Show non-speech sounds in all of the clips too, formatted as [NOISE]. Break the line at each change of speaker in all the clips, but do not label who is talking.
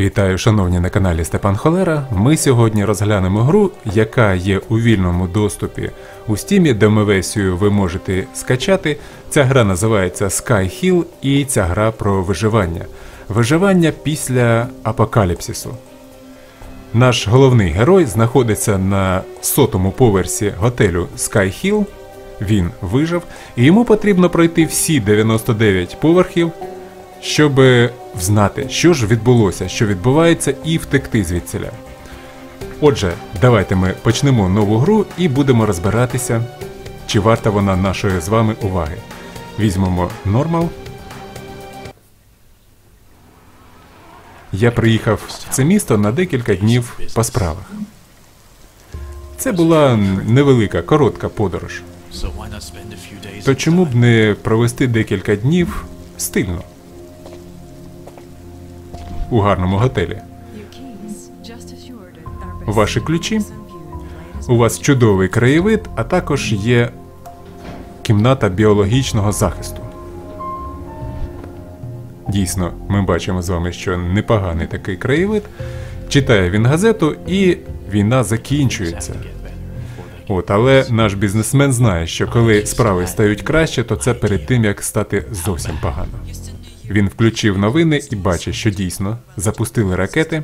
Вітаю, шановні на каналі Степан Холера. Ми сьогодні розглянемо гру, яка є у вільному доступі у Steam, демовесію ви можете скачати. Ця гра називається Sky Hill і ця гра про виживання. Виживання після апокаліпсису. Наш головний герой знаходиться на сотому поверсі готелю Sky Hill. Він вижив, і йому потрібно пройти всі 99 поверхів, щоб взнати, що ж відбулося, що відбувається, і втекти звідсіля. Отже, давайте ми почнемо нову гру і будемо розбиратися, чи варта вона нашої з вами уваги. Візьмемо нормал. Я приїхав в це місто на декілька днів по справах. Це була невелика, коротка подорож. То чому б не провести декілька днів стильно у гарному готелі?
Ваші ключі.
У вас чудовий краєвид, а також є кімната біологічного захисту. Дійсно, ми бачимо з вами, що непоганий такий краєвид. Читає він газету, і війна закінчується. От, але наш бізнесмен знає, що коли справи стають краще, то це перед тим як стати зовсім погано. Він включив новини і бачить, що дійсно запустили ракети,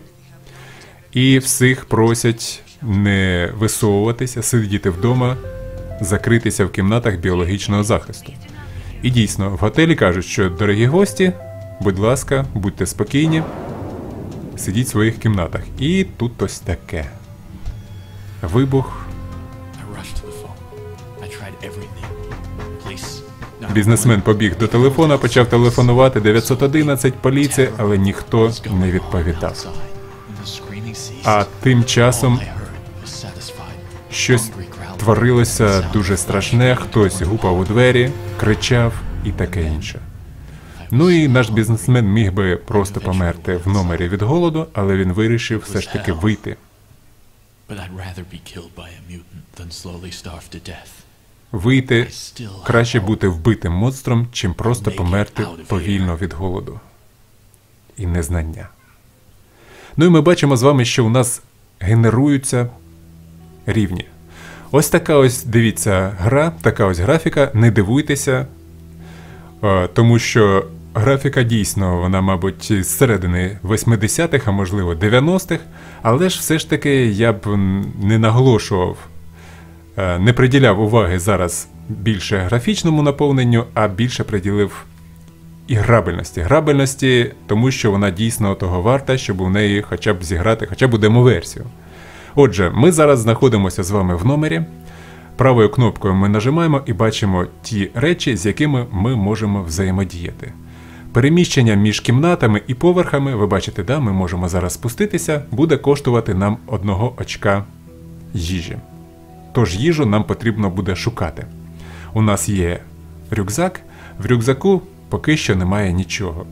і всіх просять не висовуватися, сидіти вдома, закритися в кімнатах біологічного захисту. І дійсно, в готелі кажуть, що дорогі гості, будь ласка, будьте спокійні, сидіть в своїх кімнатах. І тут ось таке. Вибух. Бізнесмен побіг до телефона, почав телефонувати 911 поліція, але ніхто не відповідав. А тим часом щось творилося дуже страшне, хтось гупав у двері, кричав і таке інше. Ну і наш бізнесмен міг би просто померти в номері від голоду, але він вирішив все ж таки вийти.
But I'd rather be killed by a mutant than slowly starve to death.
Вийти краще бути вбитим монстром, чим просто померти повільно від голоду і незнання. Ну і ми бачимо з вами, що у нас генеруються рівні. Ось така ось дивіться гра, така ось графіка. Не дивуйтеся, е, тому що графіка дійсно, вона, мабуть, з середини 80-х, а можливо 90-х, але ж все ж таки я б не наголошував, не приділяв уваги зараз більше графічному наповненню, а більше приділив і грабельності. Грабельності, тому що вона дійсно того варта, щоб у неї хоча б зіграти, хоча б демо-версію. Отже, ми зараз знаходимося з вами в номері. Правою кнопкою ми нажимаємо і бачимо ті речі, з якими ми можемо взаємодіяти. Переміщення між кімнатами і поверхами, ви бачите, да, ми можемо зараз спуститися, буде коштувати нам одного очка їжі. Тож їжу нам потрібно буде шукати. У нас є рюкзак, в рюкзаку поки що немає нічого.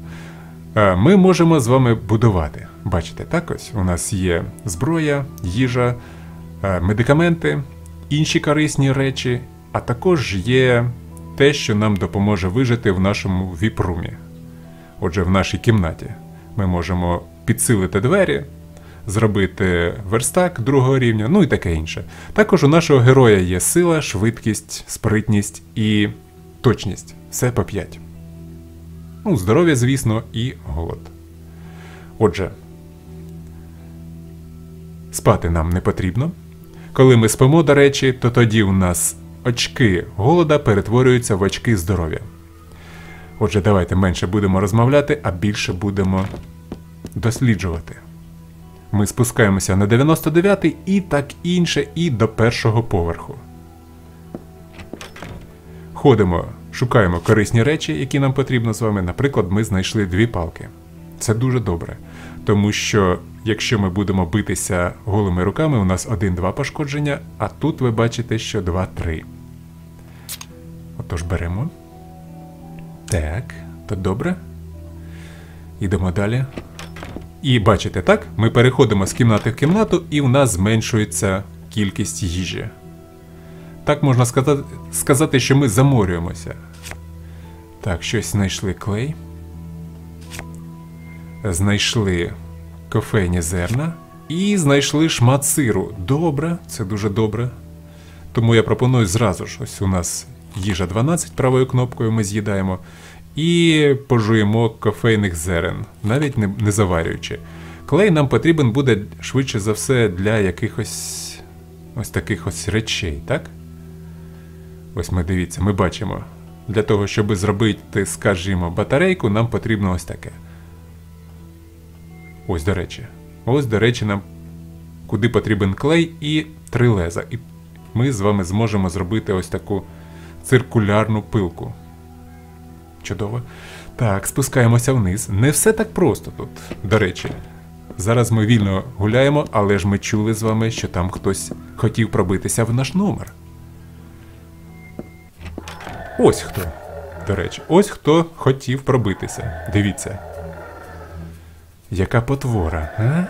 Е, Ми можемо з вами будувати. Бачите, так ось у нас є зброя, їжа, е, медикаменти, інші корисні речі, а також є те, що нам допоможе вижити в нашому віпрумі. Отже, в нашій кімнаті ми можемо підсилити двері, зробити верстак другого рівня, ну і таке інше. Також у нашого героя є сила, швидкість, спритність і точність. Все по 5. Ну, здоров'я, звісно, і голод. Отже, спати нам не потрібно. Коли ми спимо, до речі, то тоді у нас очки голода перетворюються в очки здоров'я. Отже, давайте менше будемо розмовляти, а більше будемо досліджувати. Ми спускаємося на 99 і так інше, і до першого поверху. Ходимо, шукаємо корисні речі, які нам потрібно з вами. Наприклад, ми знайшли дві палки. Це дуже добре. Тому що якщо ми будемо битися голими руками, у нас один-два пошкодження, а тут ви бачите, що 2-3. Отож беремо. Так, то добре. Ідемо далі. І бачите, так? Ми переходимо з кімнати в кімнату, і у нас зменшується кількість їжі. Так можна сказати, сказати, що ми заморюємося. Так, щось знайшли клей. Знайшли кофейні зерна і знайшли шмат сиру. Добре, це дуже добре. Тому я пропоную зразу ж. Ось у нас їжа 12 правою кнопкою ми з'їдаємо. І пожуємо кофейних зерен, навіть не, не заварюючи. Клей нам потрібен буде швидше за все для якихось ось таких ось речей, так? Ось ми дивіться, ми бачимо. Для того, щоб зробити, скажімо, батарейку, нам потрібно ось таке. Ось, до речі. Ось, до речі, нам куди потрібен клей і три леза. І ми з вами зможемо зробити ось таку циркулярну пилку. Чудово. Так, спускаємося вниз. Не все так просто тут, до речі. Зараз ми вільно гуляємо, але ж ми чули з вами, що там хтось хотів пробитися в наш номер. Ось хто. До речі, ось хто хотів пробитися. Дивіться. Яка потвора, а?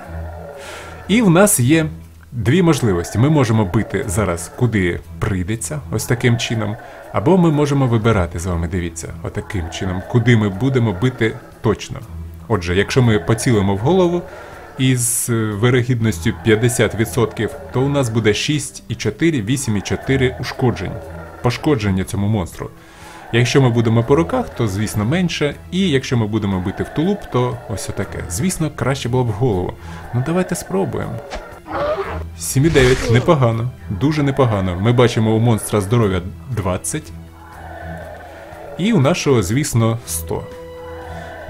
І в нас є дві можливості. Ми можемо бити зараз куди прийдеться, ось таким чином. Або ми можемо вибирати з вами, дивіться, отаким чином, куди ми будемо бити точно. Отже, якщо ми поцілимо в голову із е, вирогідністю 50%, то у нас буде 6,4, 8,4 ушкоджень. Пошкодження цьому монстру. Якщо ми будемо по руках, то звісно менше. І якщо ми будемо бити в тулуб, то ось отаке. Звісно, краще було б в голову. Ну давайте спробуємо. 7,9, непогано, дуже непогано. Ми бачимо у монстра здоров'я 20. І у нашого, звісно, 100.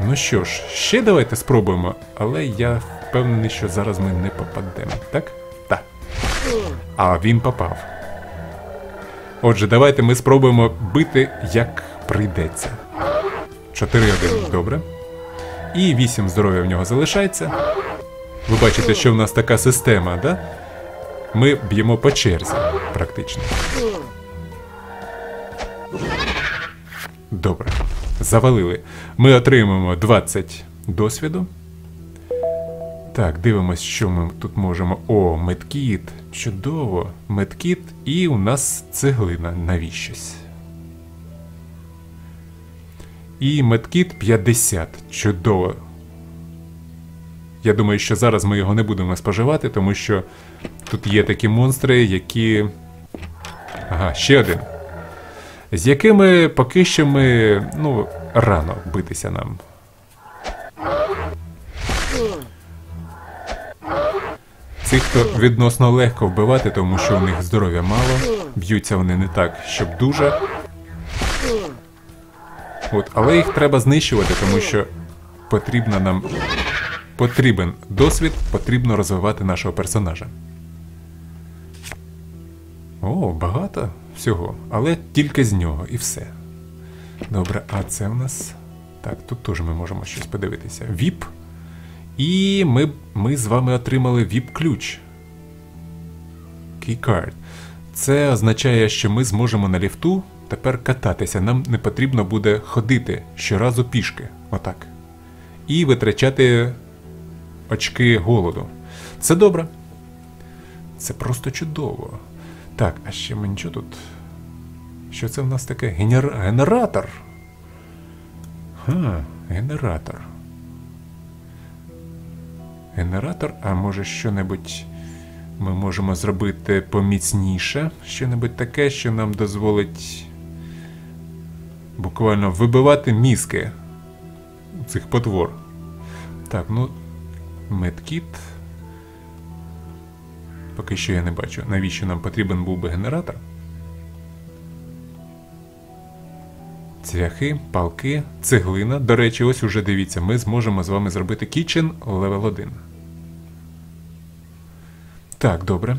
Ну що ж, ще давайте спробуємо, але я впевнений, що зараз ми не попадемо, так? Так. А він попав. Отже, давайте ми спробуємо бити, як прийдеться. 4-1, добре. І 8 здоров'я в нього залишається. Ви бачите, що в нас така система, да? Ми б'ємо по черзі, практично. Добре. Завалили. Ми отримаємо 20 досвіду. Так, дивимось, що ми тут можемо. О, медкіт. Чудово. Медкіт, і у нас цеглина навіщось. І медкіт 50. Чудово. Я думаю, що зараз ми його не будемо споживати, тому що тут є такі монстри, які. Ага, ще один. З якими поки що ми. ну, рано битися нам. Цих, хто відносно легко вбивати, тому що у них здоров'я мало, б'ються вони не так, щоб дуже. От, але їх треба знищувати, тому що потрібно нам. Потрібен досвід, потрібно розвивати нашого персонажа. О, багато всього, але тільки з нього і все. Добре, а це в нас. Так, тут теж ми можемо щось подивитися. VIP. І ми ми з вами отримали VIP-ключ. Keycard. Це означає, що ми зможемо на ліфту тепер кататися. Нам не потрібно буде ходити щоразу пішки. Отак. І витрачати очки голоду. Це добре. Це просто чудово. Так, а ще ми нічого тут. Що це в нас таке? Генер... Генератор. Ха, генератор. Генератор, а може що-небудь ми можемо зробити поміцніше. Що-небудь таке, що нам дозволить буквально вибивати мізки цих потвор. Так, ну, медкіт. Поки що я не бачу, навіщо нам потрібен був би генератор. Цвяхи, палки, цеглина. До речі, ось уже дивіться, ми зможемо з вами зробити Kitchen Level 1. Так, добре.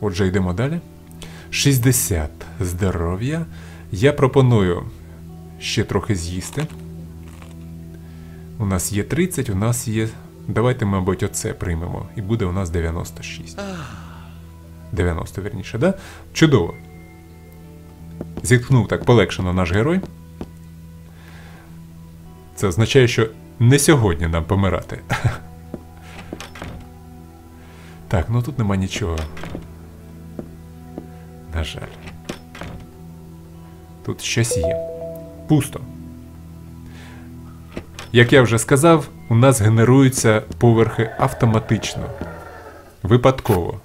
Отже, йдемо далі. 60 здоров'я. Я пропоную ще трохи з'їсти. У нас є 30, у нас є. Давайте, мабуть, оце приймемо. І буде у нас 96. 90, верніше, да? Чудово. Зіткнув так полегшено наш герой. Це означає, що не сьогодні нам помирати. [LAUGHS] Так, ну тут нема нічого. На жаль. Тут щось є. Пусто. Як я вже сказав, у нас генеруються поверхи автоматично, випадково.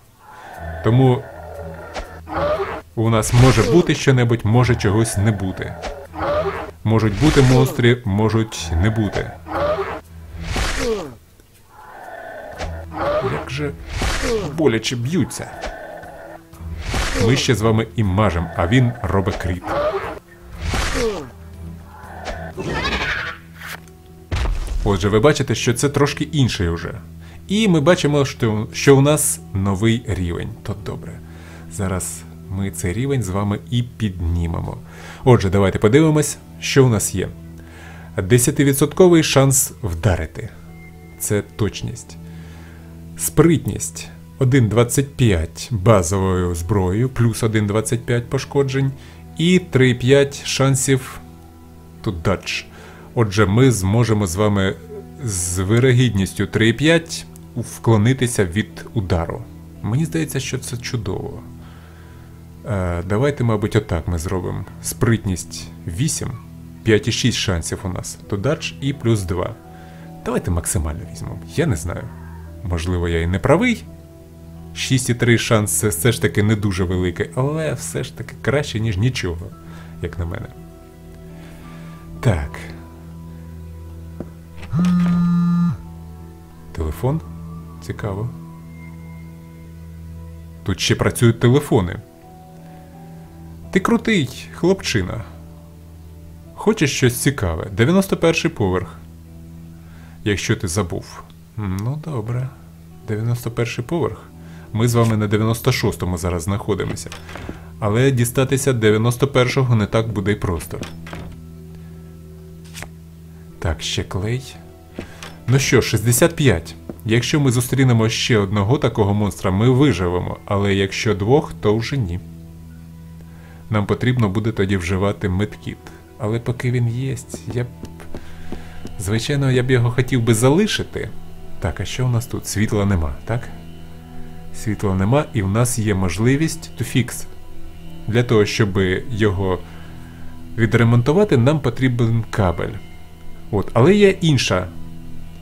Тому у нас може бути щонебудь, може чогось не бути. Можуть бути монстри, можуть не бути. Як же боляче б'ються. Ми ще з вами і мажем, а він робить кріт. Отже, ви бачите, що це трошки інший уже. І ми бачимо, що, що у нас новий рівень. То добре. Зараз ми цей рівень з вами і піднімемо. Отже, давайте подивимось, що у нас є. 10% шанс вдарити. Це точність. Спритність 1,25 базовою зброєю, плюс 1,25 пошкоджень. І 3,5 шансів тут дадж. Отже, ми зможемо з вами з вирогідністю 3,5 вклонитися від удару. Мені здається, що це чудово. Е, давайте, мабуть, отак ми зробимо. Спритність 8, 5,6 шансів у нас. То дадж і плюс 2. Давайте максимально візьмемо. Я не знаю. Можливо, я і не правий. 6,3 шанс це все ж таки не дуже великий, але все ж таки краще, ніж нічого, як на мене. Так. Телефон? Цікаво. Тут ще працюють телефони. Ти крутий, хлопчина. Хочеш щось цікаве? 91 поверх. Якщо ти забув. Ну, добре. 91 поверх. Ми з вами на 96-му зараз знаходимося. Але дістатися 91-го не так буде й просто. Так, ще клей. Ну що, 65. Якщо ми зустрінемо ще одного такого монстра, ми виживемо, але якщо двох, то вже ні. Нам потрібно буде тоді вживати медкіт. Але поки він є, я б. Звичайно, я б його хотів би залишити. Так, а що у нас тут? Світла нема, так? Світла нема, і в нас є можливість to fix. Для того, щоб його відремонтувати, нам потрібен кабель. От, Але є інша,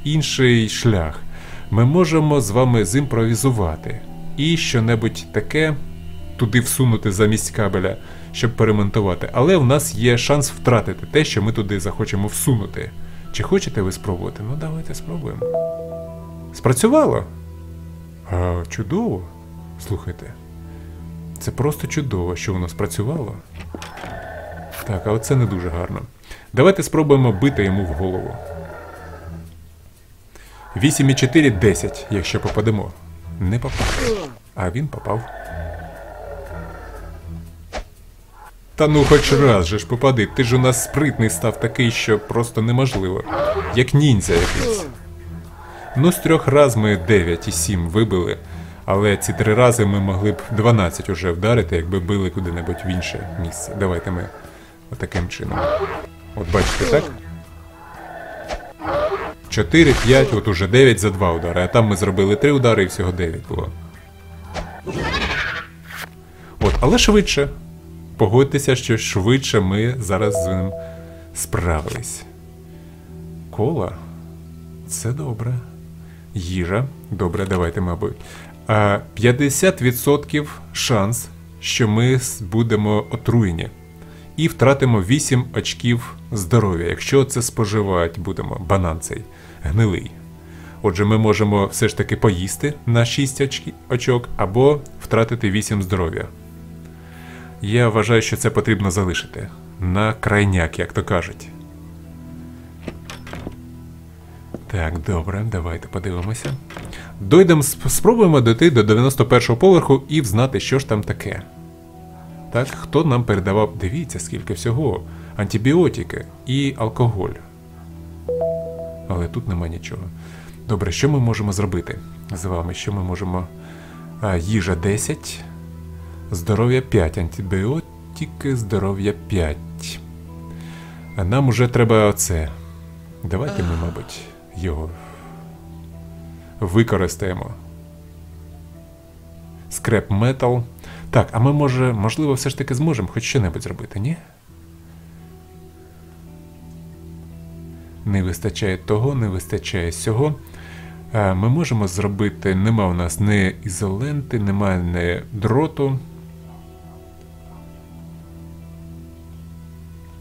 інший шлях. Ми можемо з вами зімпровізувати і що-небудь таке туди всунути замість кабеля, щоб перемонтувати. Але в нас є шанс втратити те, що ми туди захочемо всунути. Чи хочете ви спробувати? Ну, давайте спробуємо. Спрацювало? А, Чудово. Слухайте. Це просто чудово, що воно спрацювало. Так, а оце не дуже гарно. Давайте спробуємо бити йому в голову. 8,4 10, якщо попадемо. Не попав. А він попав. Та ну хоч раз же ж попади, ти ж у нас спритний став такий, що просто неможливо. Як ніндзя якийсь. Ну, з трьох раз ми 9 і 7 вибили, але ці три рази ми могли б 12 уже вдарити, якби били куди-небудь в інше місце. Давайте ми отаким чином. От бачите, так? 4, 5, от уже 9 за 2 удари, а там ми зробили 3 удари і всього 9 було. От, але швидше. Погодьтеся, що швидше ми зараз з ним справились. Кола? Це добре. Їжа. Добре, давайте, мабуть. 50% шанс, що ми будемо отруєні. І втратимо 8 очків здоров'я, якщо це споживати будемо, банан цей гнилий. Отже, ми можемо все ж таки поїсти на 6 очок або втратити 8 здоров'я. Я вважаю, що це потрібно залишити. На крайняк, як то кажуть. Так, добре, давайте подивимося. Дойдемо, спробуємо дойти до 91-го поверху і взнати, що ж там таке. Так, хто нам передавав. Дивіться, скільки всього. Антибіотики і алкоголь. Але тут нема нічого. Добре, що ми можемо зробити з вами? Що ми можемо. А, Їжа 10. Здоров'я 5. Антибіотики, здоров'я 5. А нам уже треба оце. Давайте ми, мабуть, його використаємо. Скреп метал. Так, а ми може, можливо, все ж таки зможемо хоч що-небудь зробити, ні? Не вистачає того, не вистачає сього. Е, Ми можемо зробити, нема у нас ні ізоленти, немає ні дроту.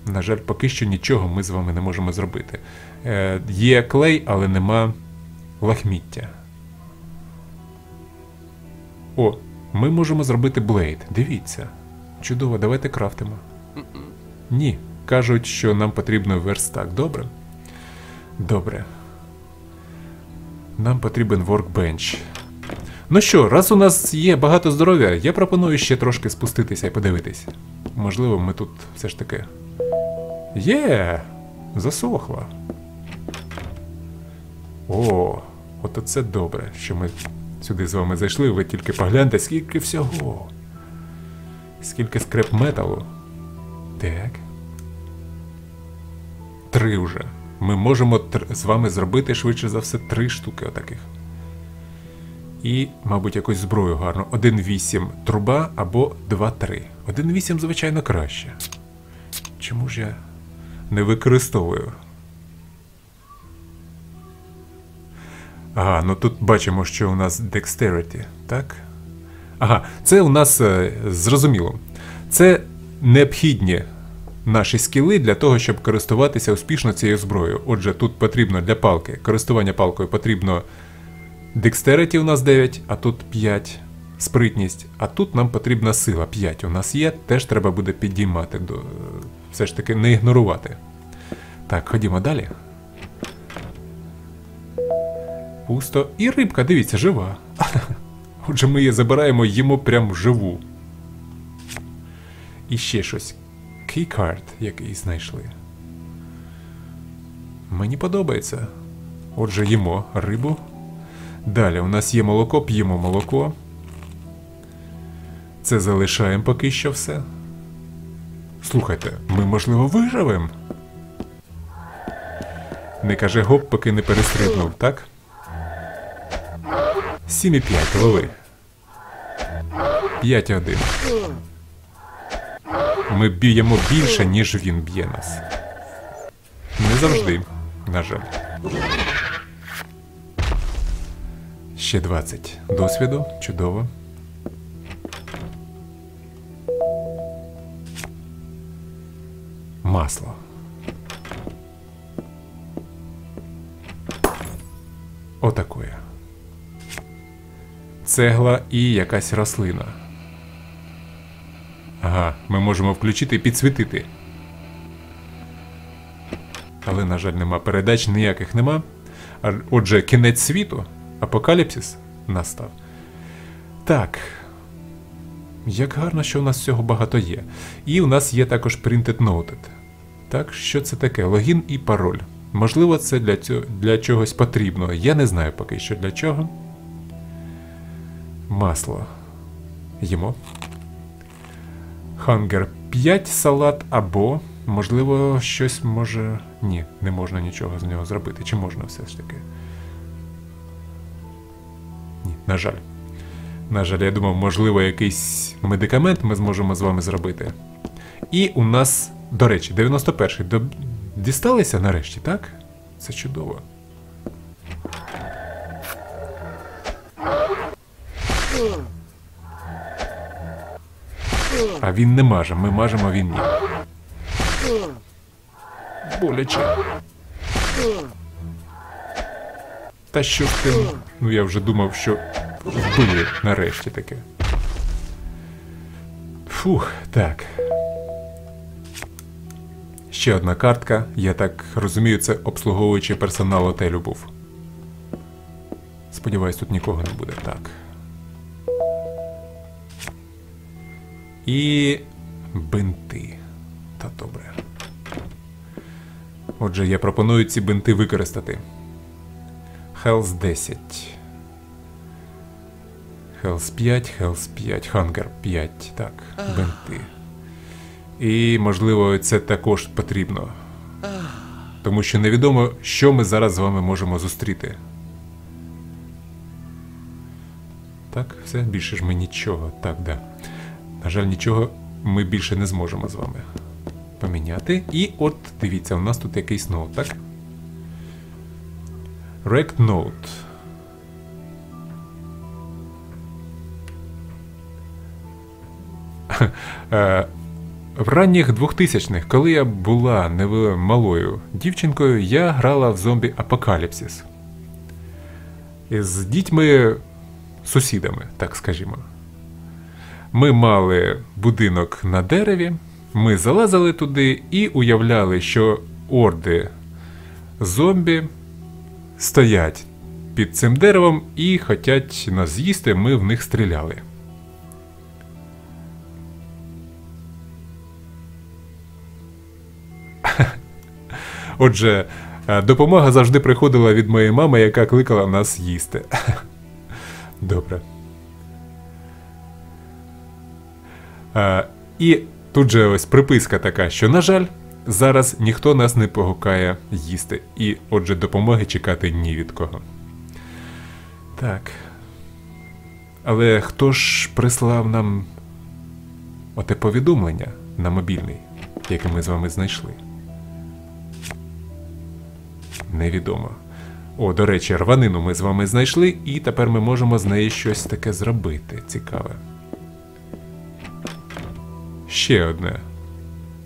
На жаль, поки що нічого ми з вами не можемо зробити. Е, Є клей, але нема лахміття. О, ми можемо зробити блейд. Дивіться. Чудово, давайте крафтимо. Ні. Кажуть, що нам потрібно верстак. Добре? Добре. Нам потрібен workbench. Ну що, раз у нас є багато здоров'я, я пропоную ще трошки спуститися і подивитись. Можливо, ми тут все ж таки. Є! Засохла. О, от це добре, що ми сюди з вами зайшли. Ви тільки погляньте, скільки всього. Скільки скреп металу. Так. Три вже. Ми можемо з вами зробити швидше за все три штуки отаких. І, мабуть, якусь зброю гарну. 1.8 труба або 2.3. 1.8, звичайно, краще. Чому ж я не використовую? Ага, ну тут бачимо, що у нас Dexterity, так? Ага, це у нас е, зрозуміло. Це необхідні наші скіли для того, щоб користуватися успішно цією зброєю. Отже, тут потрібно для палки, користування палкою потрібно Dexterity у нас 9, а тут 5. Спритність, а тут нам потрібна сила 5. У нас є, теж треба буде підіймати, до... все ж таки не ігнорувати. Так, ходімо далі. Пусто. І рибка, дивіться, жива. [LAUGHS] Отже, ми її забираємо, їмо прям живу. І ще щось. Кейкард, який знайшли. Мені подобається. Отже, їмо рибу. Далі у нас є молоко, п'ємо молоко. Це залишаємо поки що все. Слухайте, ми, можливо, виживемо. Не каже гоп, поки не перестрибнув, так? 7,5 лови. 5,1. Ми б'ємо більше, ніж він б'є нас. Не завжди, на жаль. Ще 20 досвіду. Чудово. Масло. Отакое. Цегла і якась рослина. Ага, ми можемо включити і підсвітити. Але, на жаль, нема передач, ніяких нема. Отже, кінець світу, апокаліпсис настав. Так. Як гарно, що у нас всього багато є. І у нас є також Printed Noted. Так, що це таке? Логін і пароль. Можливо, це для, цього, для чогось потрібно. Я не знаю поки що для чого. Масло. Їмо. Хангер 5 салат або, можливо, щось може. Ні, не можна нічого з нього зробити. Чи можна все ж таки? Ні, на жаль. На жаль, я думав, можливо, якийсь медикамент ми зможемо з вами зробити. І у нас, до речі, 91-й дісталися нарешті, так? Це чудово. А він не маже, ми мажемо, він ні. Боляче. Та що ж ти. Ну я вже думав, що вбили нарешті таке. Фух, так. Ще одна картка. Я так розумію, це обслуговуючий персонал отелю був. Сподіваюсь, тут нікого не буде. Так. І бинти. Та добре. Отже, я пропоную ці бинти використати. Health 10. Health 5, Health 5, Hunger 5. Так, бинти. І, можливо, це також потрібно. Тому що невідомо, що ми зараз з вами можемо зустріти. Так, все, більше ж ми нічого. Так, да. На жаль, нічого ми більше не зможемо з вами поміняти. І от дивіться, у нас тут якийсь ноут, так? Rect Note. Е, В ранніх 2000-х, коли я була малою дівчинкою, я грала в зомбі Апокаліпсис. З дітьми, сусідами, так скажімо. Ми мали будинок на дереві, ми залазили туди і уявляли, що орди зомбі стоять під цим деревом і хочуть нас з'їсти, ми в них стріляли. [LAUGHS] Отже, е, допомога завжди приходила від моєї мами, яка кликала нас їсти. [LAUGHS] Добре. І тут же ось приписка така, що, на жаль, зараз ніхто нас не погукає їсти. І отже, допомоги чекати ні від кого. Так. Але хто ж прислав нам оте повідомлення на мобільний, яке ми з вами знайшли? Невідомо. О, до речі, рванину ми з вами знайшли, і тепер ми можемо з неї щось таке зробити. Цікаве. Ще одне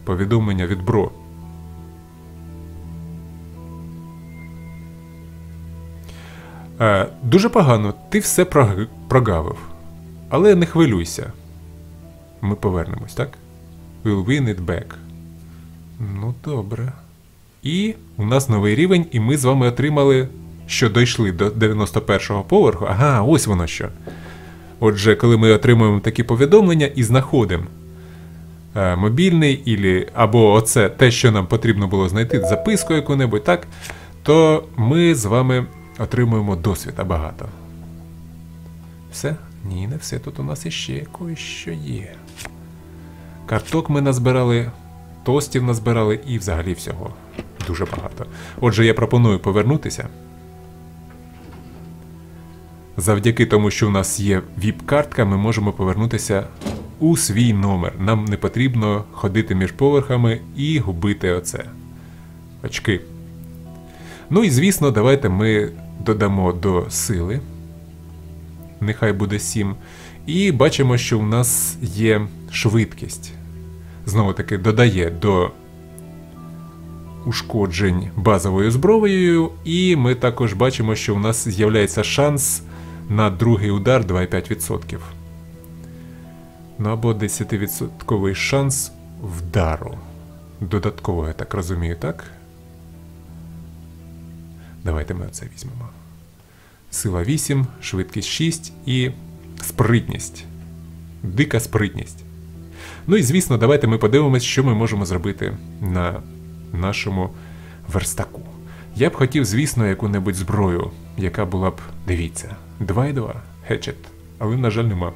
повідомлення від Бро. Е, дуже погано, ти все прог- прогавив. Але не хвилюйся. Ми повернемось, так? We'll win it back. Ну, добре. І у нас новий рівень, і ми з вами отримали, що дійшли до 91-го поверху. Ага, ось воно що. Отже, коли ми отримуємо такі повідомлення і знаходимо мобільний ілі, або оце те, що нам потрібно було знайти, записку яку-небудь, так, то ми з вами отримуємо досвіда багато. Все? Ні, не все. Тут у нас іще кое-що є. Карток ми назбирали, тостів назбирали і взагалі всього. Дуже багато. Отже, я пропоную повернутися. Завдяки тому, що у нас є віп-картка, ми можемо повернутися у свій номер. Нам не потрібно ходити між поверхами і губити оце. Очки. Ну і звісно, давайте ми додамо до сили. Нехай буде 7. І бачимо, що у нас є швидкість. Знову таки додає до ушкоджень базовою зброєю, і ми також бачимо, що у нас з'являється шанс на другий удар 2,5%. Ну або 10% шанс вдару. Додатково, я так розумію, так? Давайте ми це візьмемо. Сила 8, швидкість 6 і спритність. Дика спритність. Ну і звісно, давайте ми подивимось, що ми можемо зробити на нашому верстаку. Я б хотів, звісно, яку-небудь зброю, яка була б, дивіться, 2,2 хетчет. Але, на жаль, нема.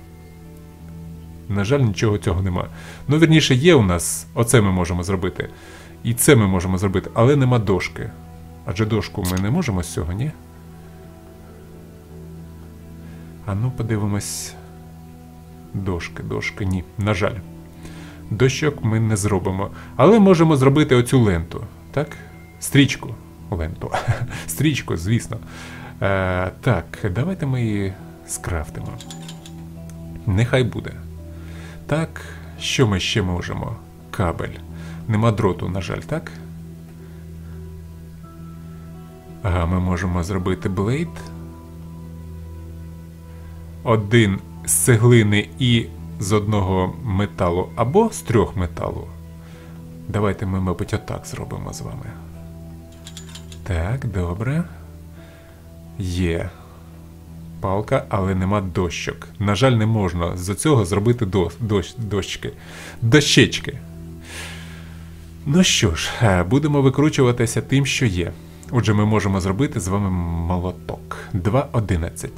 На жаль, нічого цього нема. Ну, вірніше, є у нас, оце ми можемо зробити. І це ми можемо зробити, але нема дошки. Адже дошку ми не можемо з цього, ні? А ну, подивимось. Дошки, дошки, ні. На жаль. Дощок ми не зробимо. Але можемо зробити оцю ленту. Так? Стрічку. Ленту. [LAUGHS] Стрічку, звісно. Е, так, давайте ми її скрафтимо. Нехай буде. Так, що ми ще можемо? Кабель. Нема дроту, на жаль, так? Ага, ми можемо зробити блейд. Один з цеглини і з одного металу або з трьох металу. Давайте ми, мабуть, отак зробимо з вами. Так, добре. Є. Палка, але нема дощок. На жаль, не можна з цього зробити до, дощ, дощки. Дощечки. Ну що ж, е, будемо викручуватися тим, що є. Отже, ми можемо зробити з вами молоток 2.11.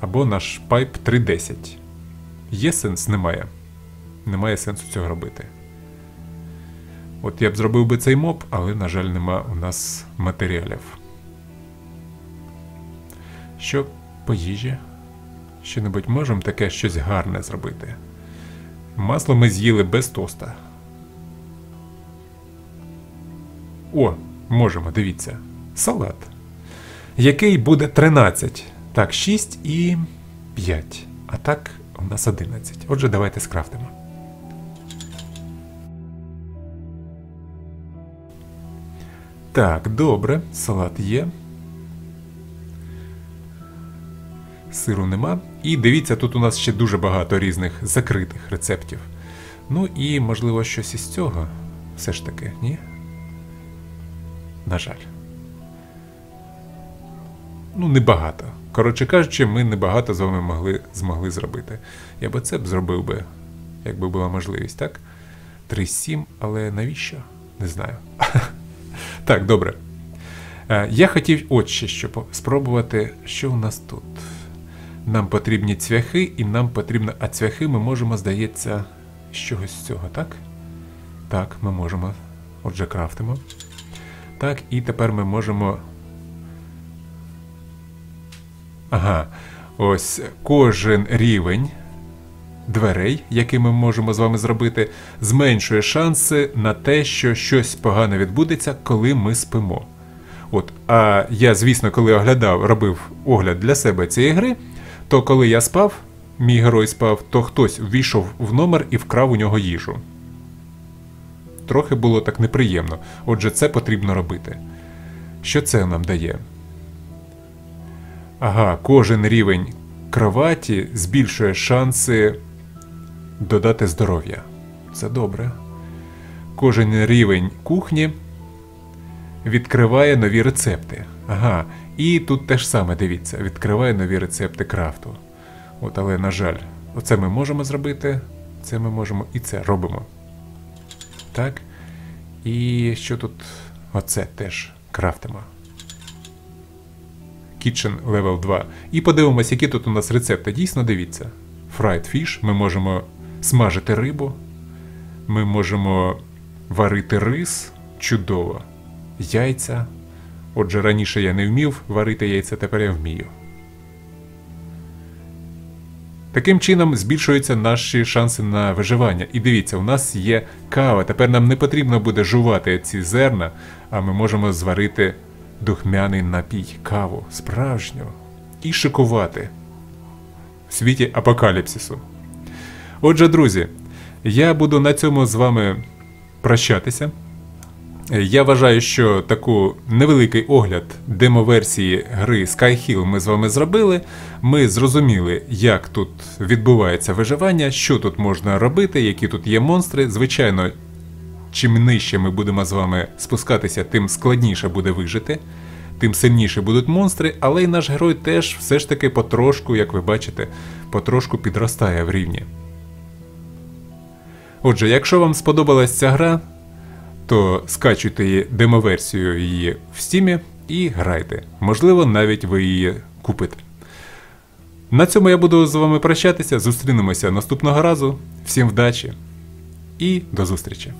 Або наш пайп 3.10. Є сенс? Немає. Немає сенсу цього робити. От я б зробив би цей моб, але, на жаль, нема у нас матеріалів. Що по їжі? Що-небудь можемо таке щось гарне зробити. Масло ми з'їли без тоста. О, можемо, дивіться. Салат. який буде 13. Так, 6 і 5. А так, у нас 11. Отже, давайте скрафтимо. Так, добре, салат є. Сиру нема. І дивіться, тут у нас ще дуже багато різних закритих рецептів. Ну і, можливо, щось із цього. Все ж таки, ні? На жаль. Ну, небагато. Коротше кажучи, ми небагато з вами могли, змогли зробити. Я би це б зробив би, якби була можливість, так? 3-7, але навіщо? Не знаю. [LAUGHS] Так, добре. Е, Я хотів от ще що спробувати, що у нас тут. Нам потрібні цвяхи, і нам потрібно. А цвяхи ми можемо, здається, з чогось цього, так? Так, ми можемо. Отже, крафтимо. Так, і тепер ми можемо. Ага. Ось кожен рівень дверей, який ми можемо з вами зробити, зменшує шанси на те, що щось погане відбудеться, коли ми спимо. От, а я, звісно, коли оглядав, робив огляд для себе цієї гри, то коли я спав, мій герой спав, то хтось ввійшов в номер і вкрав у нього їжу. Трохи було так неприємно. Отже, це потрібно робити. Що це нам дає? Ага, кожен рівень кроваті збільшує шанси додати здоров'я. Це добре. Кожен рівень кухні відкриває нові рецепти. Ага, і тут те ж саме, дивіться, відкриває нові рецепти крафту. От, але, на жаль, оце ми можемо зробити, це ми можемо і це робимо. Так. І що тут? Оце теж крафтимо. Kitchen Level 2. І подивимось, які тут у нас рецепти. Дійсно, дивіться. Fried fish, ми можемо смажити рибу, ми можемо варити рис. Чудово. Яйця. Отже, раніше я не вмів варити яйця, тепер я вмію. Таким чином збільшуються наші шанси на виживання. І дивіться, у нас є кава. Тепер нам не потрібно буде жувати ці зерна, а ми можемо зварити духмяний напій, каву, справжню, і шикувати в світі апокаліпсису. Отже, друзі, я буду на цьому з вами прощатися. Я вважаю, що таку невеликий огляд демоверсії гри Skyhill ми з вами зробили. Ми зрозуміли, як тут відбувається виживання, що тут можна робити, які тут є монстри. Звичайно, чим нижче ми будемо з вами спускатися, тим складніше буде вижити, тим сильніше будуть монстри, але й наш герой теж все ж таки потрошку, як ви бачите, потрошку підростає в рівні. Отже, якщо вам сподобалась ця гра, то скачуйте її демоверсію її в стімі і грайте. Можливо, навіть ви її купите. На цьому я буду з вами прощатися. Зустрінемося наступного разу. Всім вдачі і до зустрічі!